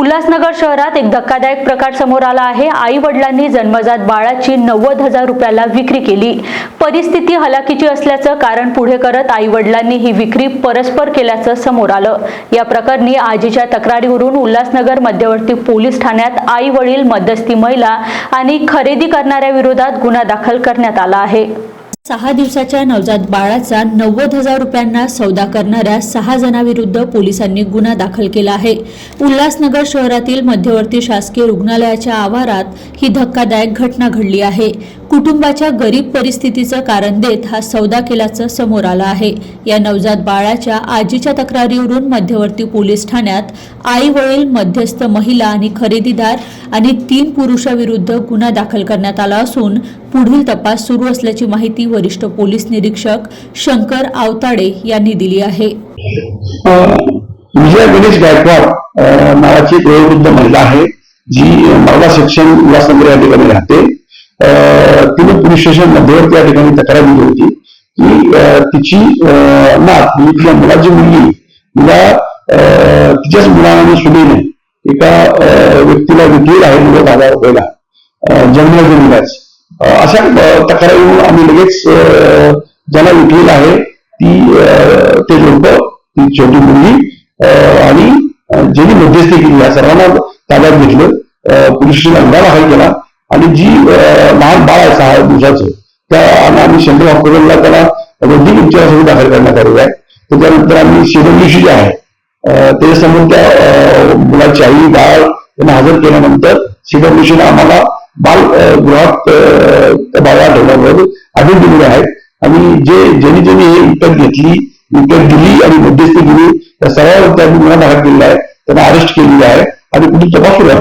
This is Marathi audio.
उल्हासनगर शहरात एक धक्कादायक प्रकार समोर आला आहे. आई वडिलांनी जन्मजात बाळाची नव्वद हजार रुपयाला विक्री केली. परिस्थिती हलाखीची असल्याचं कारण पुढे करत आई वडिलांनी ही विक्री परस्पर केल्याचं समोर आलं. या प्रकरणी आजीच्या तक्रारीवरून उल्हासनगर मध्यवर्ती पोलीस ठाण्यात आई वडील मध्यस्थी महिला आणि खरेदी करणाऱ्या विरोधात गुन्हा दाखल करण्यात आला आहे. सहा दिवसाच्या नवजात बाळाचा नव्वद हजार रुपयांना सौदा करणाऱ्या सहा जणांविरुद्ध पोलिसांनी गुन्हा दाखल केला आहे. उल्हासनगर शहरातील मध्यवर्ती शासकीय रुग्णालयाच्या आवारात ही धक्कादायक घटना घडली आहे. कुटुंबाच्या गरीब परिस्थितीचं कारण देत हा सौदा केल्याचं समोर आलं आहे. या नवजात बाळाच्या आजीच्या तक्रारीवरून मध्यवर्ती पोलीस ठाण्यात आई वडील मध्यस्थ महिला आणि खरेदीदार आणि तीन पुरुषाविरुद्ध गुन्हा दाखल करण्यात आला असून पुढील तपास सुरू असल्याची माहिती वरिष्ठ पोलीस निरीक्षक शंकर आवताडे यांनी दिली आहे. विजय गणेश गायकवाड नावाची वयोवृद्ध महिला आहे जी मावळा सेक्शन उल्हासनगर या ठिकाणी राहते. तिने पोलीस स्टेशन मध्यवर्ती या ठिकाणी तक्रार दिली होती की अं, तिची अं, नात म्हणजे तिच्या मुलाची मुलगी तिला अं, तिच्याच मुलाने सुनेने एका अं, व्यक्तीला विकलेला आहे मुलं हजार रुपयाला जन्मला जन्म अशा तक्रारी तक्रारीवरून आम्ही लगेच अं, ज्याला विकलेला आहे ती अं, ते लोक ती छोटी मुलगी अं, आणि ज्यांनी मध्यस्थी केली या सर्वांना ताब्यात घेतलं. अं, पोलीस स्टेशनला गुन्हा दाखल केला. आणि जी लहान बाळ आहे सहा दिवसाचं त्या आम्ही शंभर हॉस्पिटलला त्याला वैद्यक उपचारासाठी दाखल करण्यात आलेलं आहे. त्याच्यानंतर आम्ही सीडब्ल्यूसी जे आहे ते त्याच्यासमोर त्या मुलाची आई बाळ यांना हजर केल्यानंतर सीडब्ल्यूसीने आम्हाला बाल गृहात त्या बाळाला ठेवण्याबरोबर आधी दिलेले आहेत. आणि जे ज्यांनी ज्यांनी हे विकत घेतली विकत दिली आणि मध्यस्थी दिली त्या सर्वांवर त्यांनी गुन्हा दाखल केलेला आहे. त्यांना अरेस्ट केलेला आहे. आणि कुठे तपास सुरू आहे.